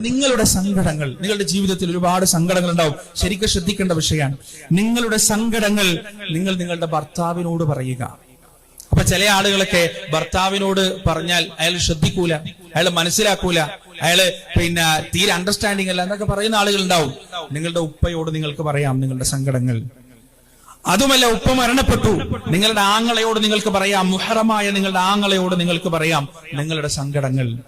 നിങ്ങളുടെ സങ്കടങ്ങൾ നിങ്ങളുടെ ജീവിതത്തിൽ ഒരുപാട് സങ്കടങ്ങൾ ഉണ്ടാവും. ശരിക്കും ശ്രദ്ധിക്കേണ്ട വിഷയമാണ്. നിങ്ങളുടെ സങ്കടങ്ങൾ നിങ്ങൾ നിങ്ങളുടെ ഭർത്താവിനോട് പറയുക. അപ്പൊ ചില ആളുകളൊക്കെ ഭർത്താവിനോട് പറഞ്ഞാൽ അയാൾ ശ്രദ്ധിക്കൂല അയാൾ മനസ്സിലാക്കൂല അയാൾ പിന്നെ തീരെ അണ്ടർസ്റ്റാൻഡിങ് അല്ല എന്നൊക്കെ പറയുന്ന ആളുകൾ ഉണ്ടാവും നിങ്ങളുടെ ഉപ്പയോട് നിങ്ങൾക്ക് പറയാം നിങ്ങളുടെ സങ്കടങ്ങൾ. അതുമല്ല ഉപ്പ മരണപ്പെട്ടു. നിങ്ങളുടെ ആങ്ങളയോട് നിങ്ങൾക്ക് പറയാം മുഹറമായ നിങ്ങളുടെ ആങ്ങളയോട് നിങ്ങൾക്ക് പറയാം നിങ്ങളുടെ സങ്കടങ്ങൾ.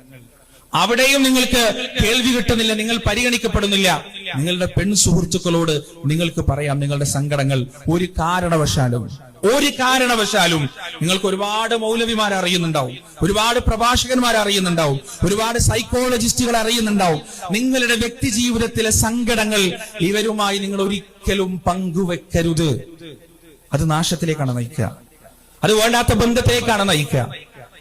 അവിടെയും നിങ്ങൾക്ക് കേൾവി കിട്ടുന്നില്ല നിങ്ങൾ പരിഗണിക്കപ്പെടുന്നില്ല. നിങ്ങളുടെ പെൺ സുഹൃത്തുക്കളോട് നിങ്ങൾക്ക് പറയാം നിങ്ങളുടെ സങ്കടങ്ങൾ ഒരു കാരണവശാലും ഒരു കാരണവശാലും നിങ്ങൾക്ക് ഒരുപാട് മൗലവിമാർ അറിയുന്നുണ്ടാവും ഒരുപാട് പ്രഭാഷകന്മാർ അറിയുന്നുണ്ടാവും ഒരുപാട് സൈക്കോളജിസ്റ്റുകൾ അറിയുന്നുണ്ടാവും. നിങ്ങളുടെ വ്യക്തി ജീവിതത്തിലെ സങ്കടങ്ങൾ ഇവരുമായി നിങ്ങൾ ഒരിക്കലും പങ്കുവെക്കരുത്. അത് നാശത്തിലേക്കാണ് നയിക്കുക. അത് വേണ്ടാത്ത ബന്ധത്തിലേക്കാണ് നയിക്കുക.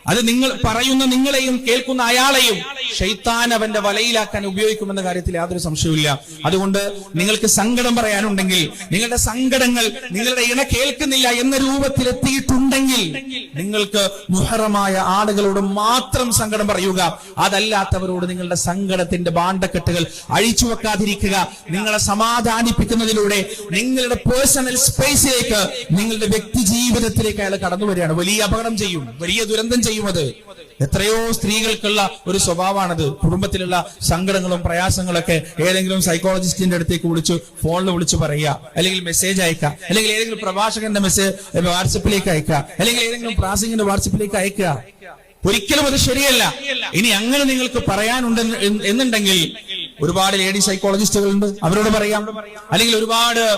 അത് നിങ്ങൾ പറയുന്ന നിങ്ങളെയും കേൾക്കുന്ന അയാളെയും ഷെയ്ത്താൻ അവന്റെ വലയിലാക്കാൻ ഉപയോഗിക്കുമെന്ന കാര്യത്തിൽ യാതൊരു സംശയവുമില്ല. അതുകൊണ്ട് നിങ്ങൾക്ക് സങ്കടം പറയാനുണ്ടെങ്കിൽ നിങ്ങളുടെ സങ്കടങ്ങൾ നിങ്ങളുടെ ഇണ കേൾക്കുന്നില്ല എന്ന രൂപത്തിൽ എത്തിയിട്ടുണ്ടെങ്കിൽ നിങ്ങൾക്ക് മുഹറമായ ആളുകളോട് മാത്രം സങ്കടം പറയുക. അതല്ലാത്തവരോട് നിങ്ങളുടെ സങ്കടത്തിന്റെ ബാണ്ടക്കെട്ടുകൾ അഴിച്ചു വെക്കാതിരിക്കുക. നിങ്ങളെ സമാധാനിപ്പിക്കുന്നതിലൂടെ നിങ്ങളുടെ പേഴ്സണൽ സ്പേസിലേക്ക് നിങ്ങളുടെ വ്യക്തി ജീവിതത്തിലേക്ക് അയാൾ കടന്നു വരികയാണ്. വലിയ അപകടം ചെയ്യും. വലിയ ദുരന്തം ചെയ്യും അത്. എത്രയോ സ്ത്രീകൾക്കുള്ള ഒരു സ്വഭാവമാണത്. കുടുംബത്തിലുള്ള സങ്കടങ്ങളും പ്രയാസങ്ങളൊക്കെ ഏതെങ്കിലും സൈക്കോളജിസ്റ്റിന്റെ അടുത്തേക്ക് വിളിച്ചു ഫോണിൽ വിളിച്ചു പറയുക. അല്ലെങ്കിൽ മെസ്സേജ് അയക്കുക. അല്ലെങ്കിൽ ഏതെങ്കിലും പ്രഭാഷകന്റെ മെസ്സേജ് വാട്സപ്പിലേക്ക് അയക്കുക. അല്ലെങ്കിൽ ഏതെങ്കിലും പ്രാസിംഗിന്റെ വാട്സപ്പിലേക്ക് അയക്കുക. ഒരിക്കലും അത് ശരിയല്ല. ഇനി അങ്ങനെ നിങ്ങൾക്ക് പറയാനുണ്ട് എന്നുണ്ടെങ്കിൽ ഒരുപാട് ലേഡി സൈക്കോളജിസ്റ്റുകളുണ്ട് അവരോട് പറയാം. അല്ലെങ്കിൽ ഒരുപാട്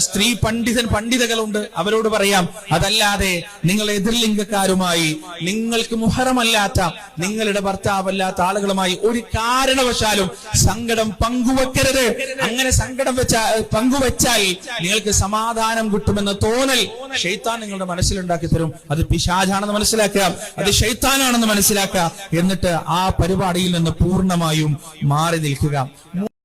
സ്ത്രീ പണ്ഡിതൻ പണ്ഡിതകളുണ്ട് അവരോട് പറയാം. അതല്ലാതെ നിങ്ങൾ എതിർലിംഗക്കാരുമായി നിങ്ങൾക്ക് മുഹറമല്ലാത്ത നിങ്ങളുടെ ഭർത്താവല്ലാത്ത ആളുകളുമായി ഒരു കാരണവശാലും സങ്കടം പങ്കുവെക്കരുത്. അങ്ങനെ സങ്കടം വെച്ച പങ്കുവെച്ചാൽ നിങ്ങൾക്ക് സമാധാനം കിട്ടുമെന്ന തോന്നൽ ഷെയ്ത്താൻ നിങ്ങളുടെ മനസ്സിലുണ്ടാക്കി തരും. അത് പിശാജാണെന്ന് മനസ്സിലാക്കുക അത് ഷെയ്ത്താനാണെന്ന് മനസ്സിലാക്കുക. എന്നിട്ട് ആ പരിപാടിയിൽ നിന്ന് പൂർണമായും മാറി നിൽക്കുക.